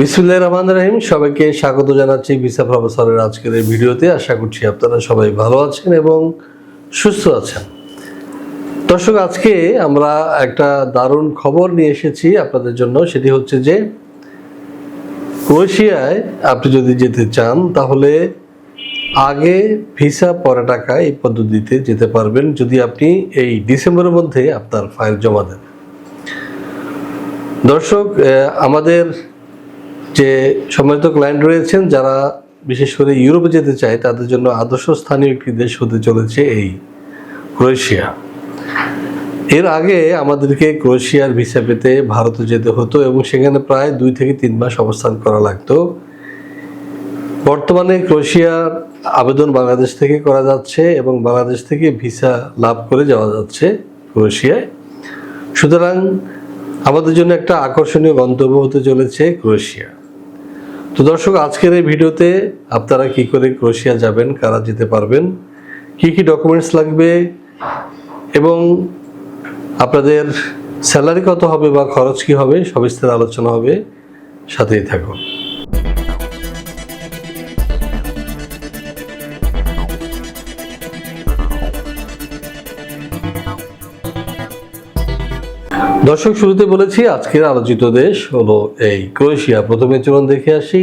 বিসমুল্লাহ রহমান রহিম। সবাইকে স্বাগত জানাচ্ছি ভিসা প্রফেসরের আজকের এই ভিডিওতে। আশা করছি আপনারা সবাই ভালো আছেন এবং সুস্থ আছেন। দর্শক, আজকে আমরা একটা দারুণ খবর নিয়ে এসেছি আপনাদের জন্য। সেটি হচ্ছে যে, ক্রোয়েশিয়ায় আপনি যদি যেতে চান, তাহলে আগে ভিসা পরে টাকা এই পদ্ধতিতে যেতে পারবেন যদি আপনি এই ডিসেম্বরের মধ্যে আপনার ফাইল জমা দেন। দর্শক আমাদের যে সম্মানিত ক্লায়েন্ট রয়েছেন যারা বিশেষ করে ইউরোপে যেতে চায়, তাদের জন্য আদর্শ স্থানীয় একটি দেশ হতে চলেছে এই ক্রোয়েশিয়া। এর আগে আমাদেরকে ক্রোয়েশিয়ার ভিসা পেতে ভারতে যেতে হতো এবং সেখানে প্রায় দুই থেকে তিন মাস অবস্থান করা লাগতো। বর্তমানে ক্রোয়েশিয়ার আবেদন বাংলাদেশ থেকে করা যাচ্ছে এবং বাংলাদেশ থেকে ভিসা লাভ করে যাওয়া যাচ্ছে ক্রোয়েশিয়ায়। সুতরাং আমাদের জন্য একটা আকর্ষণীয় গন্তব্য হতে চলেছে ক্রোয়েশিয়া। তো দর্শক, আজকের এই ভিডিওতে আপনারা কি করে ক্রোশিয়া যাবেন, কারা যেতে পারবেন, কি কি ডকুমেন্টস লাগবে এবং আপনাদের স্যালারি কত হবে বা খরচ কি হবে, সবিস্তার আলোচনা হবে, সাথেই থাকুন। দর্শক শুরুতে বলেছি আজকের আলোচিত দেশ হলো এই ক্রোয়েশিয়া। প্রথমে চলুন দেখে আসি।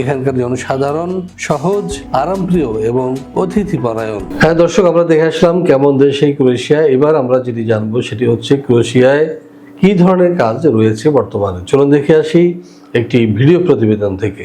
এখানকার জনসাধারণ সহজ, আরামপ্রিয় এবং অতিথি পরায়ণ হ্যাঁ দর্শক, আমরা দেখে আসলাম কেমন দেশ এই ক্রোয়েশিয়া। এবার আমরা যেটি জানব সেটি হচ্ছে ক্রোয়েশিয়ায় কি ধরনের কাজ রয়েছে বর্তমানে। চলুন দেখে আসি একটি ভিডিও প্রতিবেদন থেকে।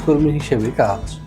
কর্মী হিসেবে কাজ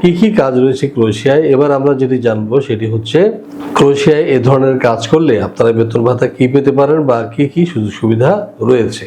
কি কি কাজ রয়েছে ক্রোয়েশিয়ায়? এবার আমরা যেটি জানব সেটি হচ্ছে, ক্রোয়েশিয়ায় এ ধরনের কাজ করলে আপনারা বেতন ভাতা কি পেতে পারেন বা কি কি সুযোগ সুবিধা রয়েছে?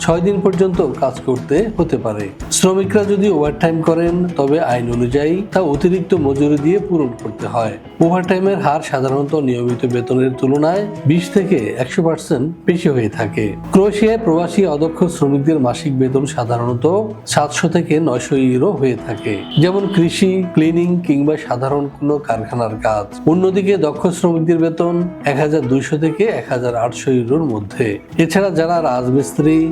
ছয় দিন পর্যন্ত কাজ করতে হতে পারে। শ্রমিকরা যদি ওভারটাইম করেন, তবে আইন অনুযায়ী তা অতিরিক্ত মজুরি দিয়ে পূরণ করতে হয়। ওভারটাইমের হার সাধারণত নিয়মিত বেতনের তুলনায় বিশ থেকে একশো পার্সেন্ট বেশি হয়ে থাকে। ক্রোয়েশিয়ায় প্রবাসী অদক্ষ শ্রমিকদের মাসিক বেতন সাধারণত সাতশো থেকে নয়শো ইউরো হয়ে থাকে। যেমন কৃষি, ক্লিনিং কিংবা সাধারণ কোনো কারখানার কাজ। অন্যদিকে দক্ষ শ্রমিকদের বেতন এক হাজার দুইশো থেকে এক হাজার আটশো ইউরোর মধ্যে। এছাড়া যারা রাজমিস্ত্রি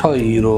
ছয় ইউরো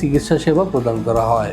চিকিৎসা সেবা প্রদান করা হয়।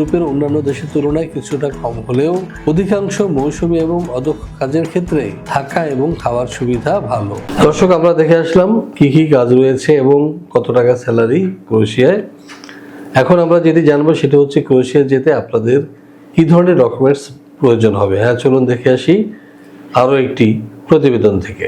ইউরোপের অন্যান্য দেশের তুলনায় কিছুটা কম হলেও অধিকাংশ মৌসুমী এবং অদক্ষ কাজের ক্ষেত্রে থাকা এবং খাওয়ার সুবিধা ভালো। দর্শক, আমরা দেখে আসলাম কি কি কাজ রয়েছে এবং কত টাকা স্যালারি ক্রোয়েশিয়ায়। এখন আমরা যেটি জানব সেটা হচ্ছে ক্রোয়েশিয়া যেতে আপনাদের কি ধরনের ডকুমেন্টস প্রয়োজন হবে। হ্যাঁ চলুন দেখে আসি আরও একটি প্রতিবেদন থেকে।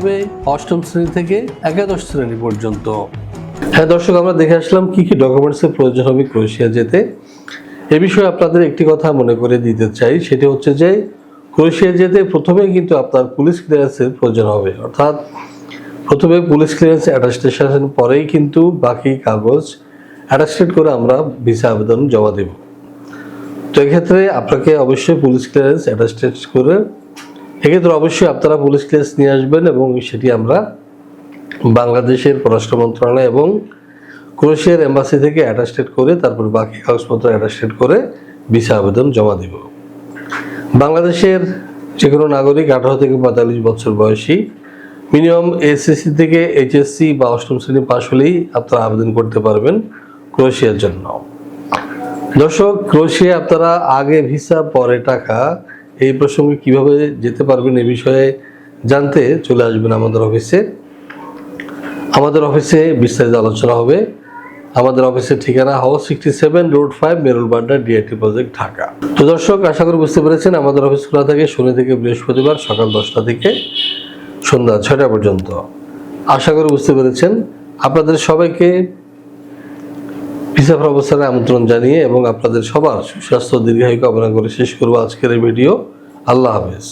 অষ্টম শ্রেণি থেকে একাদশ শ্রেণি পর্যন্ত। হ্যাঁ দর্শক, আমরা দেখে আসলাম কি কি ডকুমেন্টসের প্রয়োজন হবে ক্রোয়েশিয়া যেতে। এ বিষয়ে আপনাদের একটি কথা মনে করে দিতে চাই, সেটি হচ্ছে যে ক্রোয়েশিয়া যেতে প্রথমে কিন্তু আপনার পুলিশ ক্লিয়ারেন্সের প্রয়োজন হবে। অর্থাৎ প্রথমে পুলিশ ক্লিয়ারেন্স অ্যাটাস্টেশন পরেই কিন্তু বাকি কাগজ অ্যাটাস্টেড করে আমরা ভিসা আবেদন জমা দেব। তো এক্ষেত্রে আপনাকে অবশ্যই পুলিশ ক্লিয়ারেন্স অ্যাটাস্টেড করে এক্ষেত্রে অবশ্যই আপনারা পুলিশ ক্লিয়ারেন্স নিয়ে আসবেন এবং সেটি আমরা বাংলাদেশের পররাষ্ট্র মন্ত্রণালয় এবং ক্রোয়েশিয়ার এম্বাসি থেকে অ্যাটাস্টেড করে, তারপর বাকি কাগজপত্র অ্যাটাস্টেড করে ভিসা আবেদন জমা দেব। বাংলাদেশের যে কোনো নাগরিক আঠারো থেকে পঁয়তাল্লিশ বছর বয়সী মিনিমাম এসএসসি থেকে এইচএসসি বা অষ্টম শ্রেণি পাশ হলেই আপনারা আবেদন করতে পারবেন ক্রোয়েশিয়ার জন্য। দর্শক ক্রোয়েশিয়া আপনারা আগে ভিসা পরে টাকা এই প্রসঙ্গে কীভাবে যেতে পারবেন এ বিষয়ে জানতে চলে আসবেন আমাদের অফিসে। আমাদের অফিসে বিস্তারিত আলোচনা হবে। আমাদের অফিসের ঠিকানা house sixty seven road five Merul Badda DIT project Dhaka. তো দর্শক, আশা করি বুঝতে পেরেছেন, আমাদের অফিস খোলা থাকে শনি থেকে বৃহস্পতিবার সকাল দশটা থেকে সন্ধ্যা ছয়টা পর্যন্ত। আশা করি বুঝতে পেরেছেন। আপনাদের সবাইকে ভিসা অবস্থানে আমন্ত্রণ জানিয়ে এবং আপনাদের সবার সুস্বাস্থ্য, দীর্ঘায়ু কামনা করে শেষ করব আজকের এই ভিডিও। আল্লাহ হাফেজ।